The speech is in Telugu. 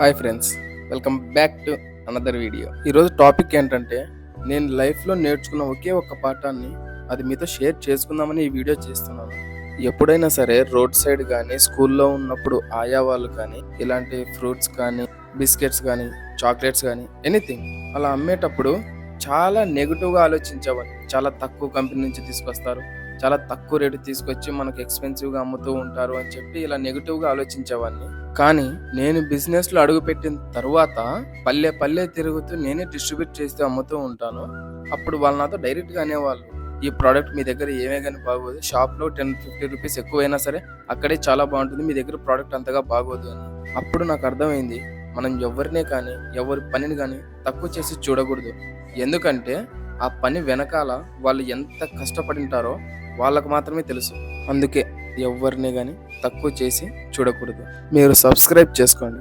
Hi friends welcome back to another video ఈరోజు టాపిక్ ఏంటంటే నేను లైఫ్లో నేర్చుకున్న ఒకే ఒక్క పాఠాన్ని అది మీతో షేర్ చేసుకుందామని ఈ వీడియో చేస్తున్నాను. ఎప్పుడైనా సరే రోడ్ సైడ్ కానీ స్కూల్లో ఉన్నప్పుడు ఆయా వాళ్ళు కానీ ఇలాంటి ఫ్రూట్స్ కానీ బిస్కెట్స్ కానీ చాక్లెట్స్ కానీ ఎనీథింగ్ అలా అమ్మేటప్పుడు చాలా నెగిటివ్గా ఆలోచించేవాళ్ళు. చాలా తక్కువ కంపెనీ నుంచి తీసుకొస్తారు. చాలా తక్కువ రేటు తీసుకొచ్చి మనకు ఎక్స్పెన్సివ్గా అమ్ముతూ ఉంటారు అని చెప్పి ఇలా నెగిటివ్గా ఆలోచించేవాడిని. కానీ నేను బిజినెస్లో అడుగుపెట్టిన తర్వాత పల్లె పల్లె తిరుగుతూ నేనే డిస్ట్రిబ్యూట్ చేస్తూ అమ్ముతూ ఉంటాను. అప్పుడు వాళ్ళు నాతో డైరెక్ట్గా అనేవాళ్ళు ఈ ప్రోడక్ట్ మీ దగ్గర ఏమే కానీ బాగోదు షాప్లో టెన్ ఫిఫ్టీ రూపీస్ ఎక్కువైనా సరే అక్కడే చాలా బాగుంటుంది మీ దగ్గర ప్రోడక్ట్ అంతగా బాగోదు అని. అప్పుడు నాకు అర్థమైంది మనం ఎవరినే కానీ ఎవరి పనిని కానీ తక్కువ చేసి చూడకూడదు. ఎందుకంటే ఆ పని వెనకాల వాళ్ళు ఎంత కష్టపడింటారో వాళ్ళకు మాత్రమే తెలుసు. అందుకే ఎవరిని కానీ తక్కువ చేసి చూడకూడదు. మీరు సబ్స్క్రైబ్ చేసుకోండి.